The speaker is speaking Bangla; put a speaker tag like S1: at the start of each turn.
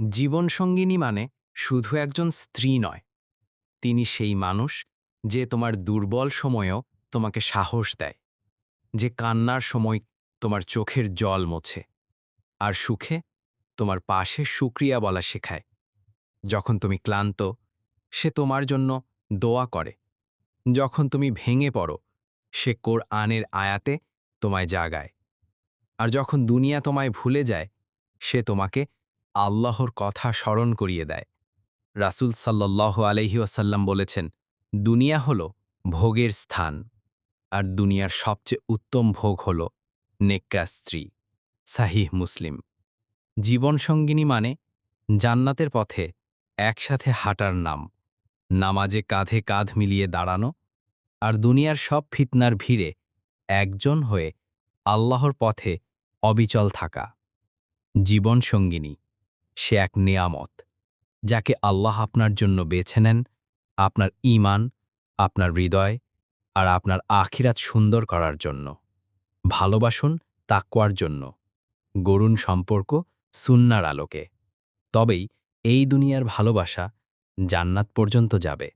S1: জীবনসঙ্গিনী মানে শুধু একজন স্ত্রী নয়। তিনি সেই মানুষ যে তোমার দুর্বল সময়েও তোমাকে সাহস দেয়, যে কান্নার সময় তোমার চোখের জল মোছে আর সুখে তোমার পাশে সুক্রিয়া বলা শেখায়। যখন তুমি ক্লান্ত, সে তোমার জন্য দোয়া করে। যখন তুমি ভেঙে পড়ো, সে কোর আনের আয়াতে তোমায় জাগায়। আর যখন দুনিয়া তোমায় ভুলে যায়, সে তোমাকে আল্লাহর কথা স্মরণ করিয়ে দেয়। রাসূল সাল্লাহ আলহি ওয়াসাল্লাম বলেছেন, দুনিয়া হল ভোগের স্থান, আর দুনিয়ার সবচেয়ে উত্তম ভোগ হল নেককা স্ত্রী। সাহিহ মুসলিম। জীবনসঙ্গিনী মানে জান্নাতের পথে একসাথে হাঁটার নাম, নামাজে কাঁধে কাঁধ মিলিয়ে দাঁড়ানো, আর দুনিয়ার সব ফিতনার ভিড়ে একজন হয়ে আল্লাহর পথে অবিচল থাকা। জীবনসঙ্গিনী। সে এক নেয়ামত, যাকে আল্লাহ আপনার জন্য বেছে নেন, আপনার ইমান আপনার হৃদয় আর আপনার আখিরাত সুন্দর করার জন্য। ভালোবাসুন তাকুয়ার জন্য। গরুণ সম্পর্ক সুন্নার আলোকে। তবেই এই দুনিয়ার ভালোবাসা জান্নাত পর্যন্ত যাবে।